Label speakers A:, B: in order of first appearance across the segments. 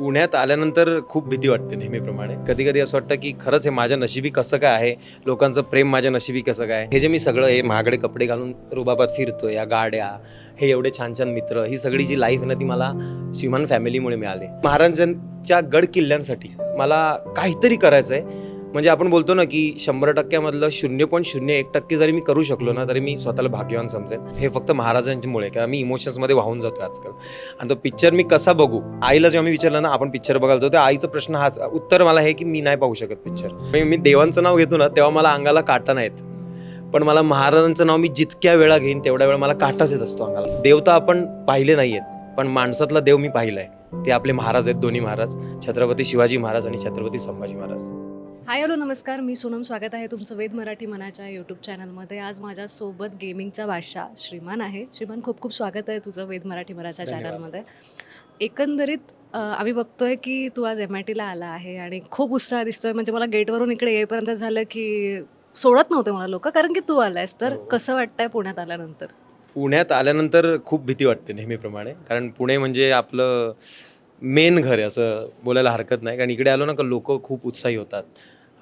A: पुण्यात आल्यानंतर खूप भीती वाटते नेहमीप्रमाणे. कधी कधी असं वाटतं की खरंच हे माझ्या नशिबी कसं काय आहे? लोकांचं प्रेम माझ्या नशिबी कसं काय हे जे मी सगळं हे महागडे कपडे घालून रुबाबात फिरतो या गाड्या हे एवढे छान छान मित्र ही सगळी जी लाईफ आहे ना ती मला श्रीमान फॅमिलीमुळे मिळाली. महाराजांच्या गड किल्ल्यांसाठी मला काहीतरी करायचं आहे म्हणजे आपण बोलतो ना की शंभर टक्क्यामधलं शून्य पॉईंट शून्य एक टक्के जरी मी करू शकलो ना तरी मी स्वतःला भाग्यवान समजेन. हे फक्त महाराजांच्यामुळे कारण मी इमोशन्समध्ये वाहून जातो आजकाल. आणि तो पिक्चर मी कसा बघू? आईला जेव्हा मी विचारलं ना आपण पिक्चर बघायला जातो तेव्हा आईचा प्रश्न हाच उत्तर मला हे की मी नाही पाहू शकत पिक्चर मी देवांचं नाव घेतो ना तेव्हा मला अंगाला काटा नाहीत. पण मला महाराजांचं नाव मी जितक्या वेळा घेईन तेवढ्या वेळा मला काटाच येत असतो अंगाला. देवता आपण पाहिले नाही आहेत पण माणसातला देव मी पाहिला आहे ते आपले महाराज आहेत दोन्ही महाराज छत्रपती शिवाजी महाराज आणि छत्रपती संभाजी महाराज.
B: हाय हॅलो नमस्कार. मी सोनम. स्वागत आहे तुमचं वेद मराठी मनाच्या यूट्यूब चॅनलमध्ये आज माझ्यासोबत गेमिंगचा बादशाह श्रीमान आहे. श्रीमान खूप खूप स्वागत आहे तुझं वेद मराठी मनाच्या. चॅनलमध्ये एकंदरीत अ, आम्ही बघतोय की तू आज एम आय टीला आला आहे आणि खूप उत्साह दिसतोय. म्हणजे मला गेटवरून इकडे येईपर्यंत झालं की सोडत नव्हते मला लोक कारण की तू आलायस. तर
A: हो.
B: कसं वाटतंय पुण्यात आल्यानंतर?
A: पुण्यात आल्यानंतर खूप भीती वाटते नेहमीप्रमाणे. कारण पुणे म्हणजे आपलं मेन घर आहे असं बोलायला हरकत नाही. कारण इकडे आलो ना का लोक खूप उत्साही होतात.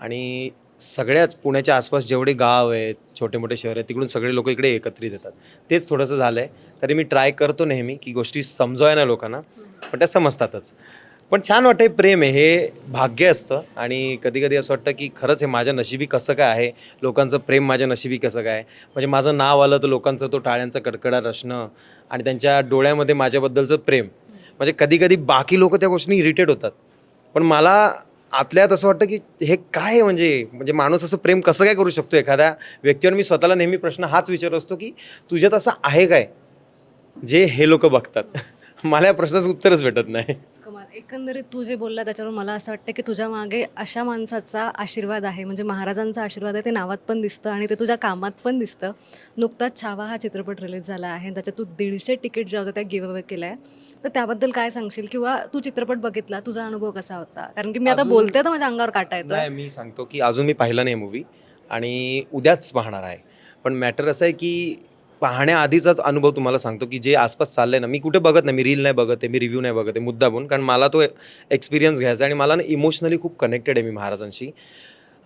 A: आणि सगळ्याच पुण्याच्या आसपास जेवढे गाव आहेत छोटे मोठे शहर आहेत तिकडून सगळे लोक इकडे एकत्रित येतात. तेच थोडंसं झालं आहे तरी मी ट्राय करतो नेहमी की गोष्टी समजवाय ना लोकांना पण त्या समजतातच. पण छान वाटतं प्रेम आहे हे भाग्य असतं. आणि कधी कधी असं वाटतं की खरंच हे माझ्या नशिबी कसं काय आहे? लोकांचं प्रेम माझ्या नशिबी कसं काय? म्हणजे माझं नाव आलं तर लोकांचं तो टाळ्यांचा कडकडाट असणं आणि त्यांच्या डोळ्यामध्ये माझ्याबद्दलचं प्रेम. म्हणजे कधी कधी बाकी लोक त्या गोष्टी इरिटेट होतात. पण मला आतल्यात असं वाटतं की हे काय आहे म्हणजे म्हणजे माणूस असं प्रेम कसं काय करू शकतो? एखाद्या व्यक्तीवर मी स्वतःला नेहमी प्रश्न हाच विचारत असतो की तुझ्यात असं आहे काय? जे हे लोक बघतात. मला या प्रश्नाचं उत्तरच भेटत नाही.
B: एकंदरीत तू जे बोलला त्याच्यावर मला असं वाटतं की तुझ्या मागे अशा माणसाचा आशीर्वाद आहे म्हणजे महाराजांचा आशीर्वाद आहे ते नावात पण दिसतं आणि ते तुझ्या कामात पण दिसतं. नुकताच छावा हा चित्रपट रिलीज झाला आहे त्याच्यात तू दीडशे तिकीट जे होतं त्या गिव्ह अवे केलं आहे तर त्याबद्दल काय सांगशील किंवा तू चित्रपट बघितला तुझा अनुभव कसा होता? कारण की मी आता बोलते तर माझ्या अंगावर काटा येतो
A: मी सांगतो की अजून मी पाहिला नाही मूवी आणि उद्याच पाहणार आहे. पण मॅटर असं आहे की पाहण्याआधीचाच अनुभव तुम्हाला सांगतो की जे आसपास चाललंय ना मी कुठे बघत नाही मी रील नाही बघत आहे मी रिव्ह्यू नाही बघत आहे मुद्दा कारण मला तो एक्सपिरियन्स घ्यायचा आहे आणि मला ना इमोशनली खूप कनेक्टेड आहे मी महाराजांशी.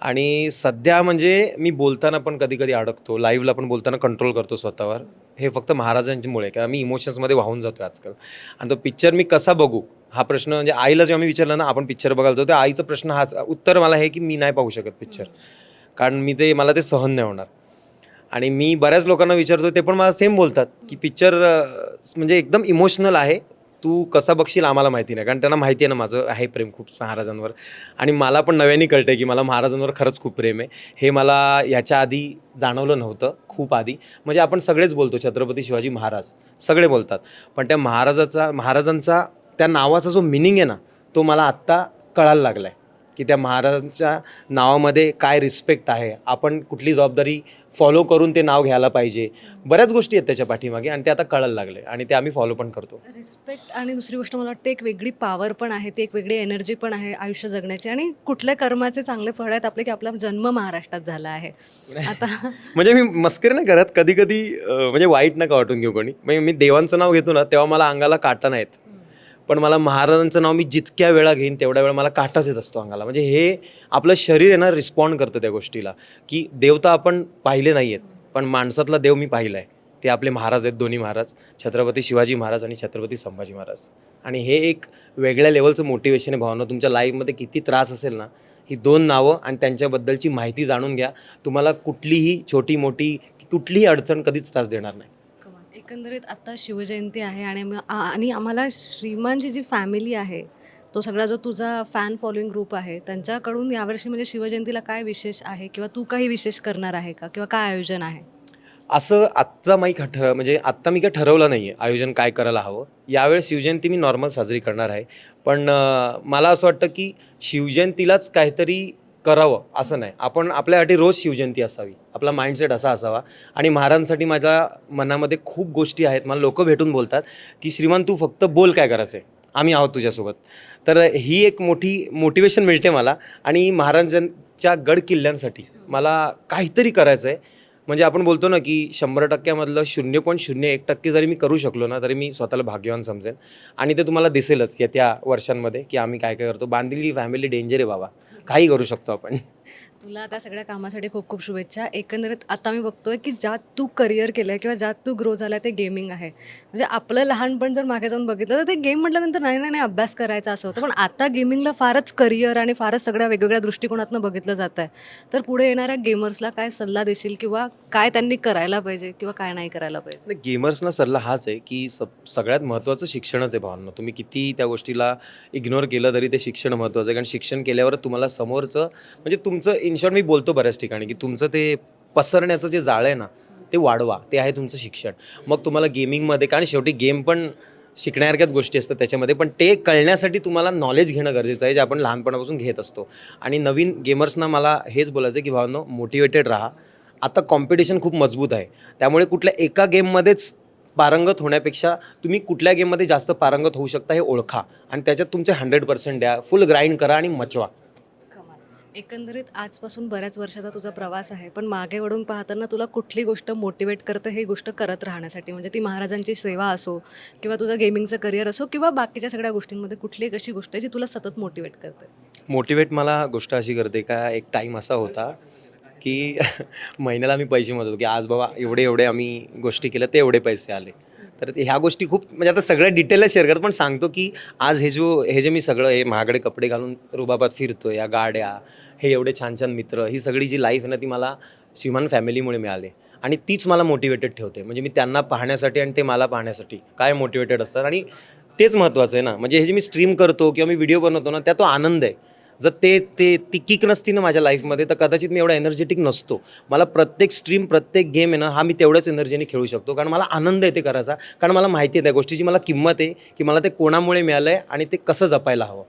A: आणि सध्या म्हणजे मी बोलताना पण कधी कधी अडकतो लाईव्हला पण बोलताना कंट्रोल करतो स्वतःवर. हे फक्त महाराजांच्यामुळे किंवा मी इमोशन्समध्ये वाहून जातो आजकाल. आणि तो पिक्चर मी कसा बघू? हा प्रश्न म्हणजे आईला जेव्हा मी विचारलं ना आपण पिक्चर बघायला जातो तेव्हा आईचा प्रश्न हाच उत्तर मला हे की मी नाही पाहू शकत पिक्चर कारण मी ते मला ते सहन नाही होणार. आणि मी बऱ्याच लोकांना विचारतो ते पण मला सेम बोलतात की पिक्चर म्हणजे एकदम इमोशनल आहे. तू कसा बघशील आम्हाला माहिती नाही कारण त्यांना माहिती आहे ना माझं आहे प्रेम खूप महाराजांवर. आणि मला पण नव्याने कळतंय की मला महाराजांवर खरंच खूप प्रेम आहे. हे मला याच्या आधी जाणवलं नव्हतं खूप आधी. म्हणजे आपण सगळेच बोलतो छत्रपती शिवाजी महाराज सगळे बोलतात. पण त्या महाराजाचा महाराजांचा त्या नावाचा जो मिनिंग आहे ना तो मला आत्ता कळायला लागला आहे की त्या महाराजांच्या नावामध्ये काय रिस्पेक्ट आहे? आपण कुठली जबाबदारी फॉलो करून ते नाव घ्यायला पाहिजे. बऱ्याच गोष्टी आहेत त्याच्या पाठीमागे आणि ते आता कळायला लागले आणि ते आम्ही फॉलो पण करतो.
B: रिस्पेक्ट आणि दुसरी गोष्ट मला वाटते एक वेगळी पॉवर पण आहे ती एक वेगळी एनर्जी पण आहे आयुष्य जगण्याची आणि कुठल्या कर्माचे चांगले फळ आहेत आपले की आपला जन्म महाराष्ट्रात झाला आहे. आता
A: म्हणजे मी मस्करी नाही करत कधी कधी म्हणजे वाईट नका वाटून घेऊ कोणी. म्हणजे मी देवांचं नाव घेतो ना तेव्हा मला अंगाला काटा नाहीत. पण मला महाराजांचं नाव मी जितक्या वेळा घेईन तेवढ्या वेळा मला काटाच येत असतो अंगाला. म्हणजे हे आपलं शरीर आहे ना रिस्पॉन्ड करतं त्या गोष्टीला. की देवता आपण पाहिले नाही आहेत पण माणसातला देव मी पाहिला आहे. ते आपले महाराज आहेत दोन्ही महाराज छत्रपती शिवाजी महाराज आणि छत्रपती संभाजी महाराज. आणि हे एक वेगळ्या लेवलचं मोटिवेशन आहे भावना. तुमच्या लाईफमध्ये किती त्रास असेल ना ही दोन नावं आणि त्यांच्याबद्दलची माहिती जाणून घ्या. तुम्हाला कुठलीही छोटी मोठी कुठलीही अडचण कधीच त्रास देणार नाही.
B: एकंदरीत आत्ता शिवजयंती आहे आणि आम- आ- आणि आम्हाला श्रीमानची जी फॅमिली आहे तो सगळा जो तुझा फॅन फॉलोईंग ग्रुप आहे त्यांच्याकडून यावर्षी म्हणजे शिवजयंतीला काय विशेष आहे किंवा तू काही विशेष करणार आहे का किंवा काय आयोजन आहे?
A: असं आत्ता मी का ठर म्हणजे आत्ता मी काय ठरवलं नाही आहे आयोजन काय करायला हवं. यावेळेस शिवजयंती मी नॉर्मल साजरी करणार आहे. पण अं, मला असं वाटतं की शिवजयंतीलाच काहीतरी करावं असं नाही. आपण आपल्यासाठी रोज शिवजयंती असावी. आपला माइंडसेट असा असावा. आणि महाराजांसाठी माझ्या मनामध्ये खूप गोष्टी आहेत. मला लोक भेटून बोलतात की श्रीमान तू फक्त बोल काय करायचं आहे आम्ही आहोत तुझ्यासोबत. तर ही एक मोठी मोटिवेशन मिळते मला. आणि महाराजांच्या गड किल्ल्यांसाठी मला काहीतरी करायचं आहे म्हणजे आपण बोलतो ना की शंभर टक्क्यामधलं शून्य पॉईंट शून्य एक टक्के जरी मी करू शकलो ना तरी मी स्वतःला भाग्यवान समजेन. आणि ते तुम्हाला दिसेलच येत्या वर्षांमध्ये की आम्ही काय काय करतो. बांधिली फॅमिली डेंजर आहे बाबा. काही करू शकतो आपण.
B: तुला त्या सगळ्या कामासाठी खूप खूप शुभेच्छा. एकंदरीत आता मी बघतोय की ज्यात तू करिअर केलंय किंवा ज्यात तू ग्रो झाला ते गेमिंग आहे. म्हणजे आपलं लहानपण जर मागे जाऊन बघितलं तर ते गेम म्हटल्यानंतर नाही नाही नाही अभ्यास करायचा असं होतं. पण आता गेमिंगला फारच करिअर आणि फारच सगळ्या वेगवेगळ्या दृष्टिकोनातून बघितलं जात आहे. तर पुढे येणाऱ्या गेमर्सला काय सल्ला देशील किंवा काय त्यांनी करायला पाहिजे किंवा काय नाही करायला पाहिजे?
A: गेमर्सना सल्ला हाच आहे की स सगळ्यात महत्त्वाचं शिक्षणच आहे भावना. तुम्ही किती त्या गोष्टीला इग्नोर केलं तरी ते शिक्षण महत्त्वाचं आहे. कारण शिक्षण केल्यावर तुम्हाला समोरचं म्हणजे तुमचं इन शॉर्ट मी बोलतो बऱ्याच ठिकाणी की तुमचं ते पसरण्याचं जे जाळं आहे ना ते वाढवा. ते आहे तुमचं शिक्षण. मग तुम्हाला गेमिंगमध्ये कारण शेवटी गेम पण शिकण्यासारख्याच गोष्टी असतात त्याच्यामध्ये पण ते कळण्यासाठी तुम्हाला नॉलेज घेणं गरजेचं आहे जे आपण लहानपणापासून घेत असतो. आणि नवीन गेमर्सना मला हेच बोलायचं आहे की भावनो मोटिवेटेड राहा. आता कॉम्पिटिशन खूप मजबूत आहे. त्यामुळे कुठल्या एका गेममध्येच पारंगत होण्यापेक्षा तुम्ही कुठल्या गेममध्ये जास्त पारंगत होऊ शकता हे ओळखा. आणि त्याच्यात तुमचे हंड्रेड पर्सेंट द्या. फुल ग्राइंड करा आणि मचवा.
B: एकंदरीत आजपासून बऱ्याच वर्षाचा तुझा प्रवास आहे पण मागे वळून पाहताना तुला कुठली गोष्ट मोटिवेट करते हे गोष्ट करत राहण्यासाठी? म्हणजे ती महाराजांची सेवा असो किंवा तुझं गेमिंगचं करिअर असो किंवा बाकीच्या सगळ्या गोष्टींमध्ये कुठली एक अशी गोष्ट आहे जी तुला सतत मोटिवेट करते?
A: मोटिवेट मला गोष्ट अशी करते का एक टाईम असा होता की महिन्याला आम्ही पैसे मोजतो की आज बाबा एवढे एवढे आम्ही गोष्टी केल्या ते एवढे पैसे आले. तर ह्या गोष्टी खूप म्हणजे आता सगळ्या डिटेलला शेअर करतो पण सांगतो की आज हे जो हे जे मी सगळं हे महागडे कपडे घालून रुबाबात फिरतो या गाड्या हे एवढे छान छान मित्र ही सगळी जी लाईफ आहे ना ती मला श्रीमान फॅमिलीमुळे मिळाली. आणि तीच मला मोटिवेटेड ठेवते. म्हणजे मी त्यांना पाहण्यासाठी आणि ते मला पाहण्यासाठी काय मोटिवेटेड असतात. आणि तेच महत्त्वाचं आहे ना. म्हणजे हे जे मी स्ट्रीम करतो किंवा मी व्हिडिओ बनवतो ना त्या तो आनंद आहे. जर ते ते ती किक नसती ना माझ्या लाईफमध्ये तर कदाचित मी एवढा एनर्जेटिक नसतो. मला प्रत्येक स्ट्रीम प्रत्येक गेम आहे ना हा मी तेवढ्याच एनर्जीने खेळू शकतो. कारण मला आनंद आहे ते करायचा. कारण मला माहिती आहे त्या गोष्टीची मला किंमत आहे की मला ते कोणामुळे मिळालं आहे आणि ते कसं जपायला हवं.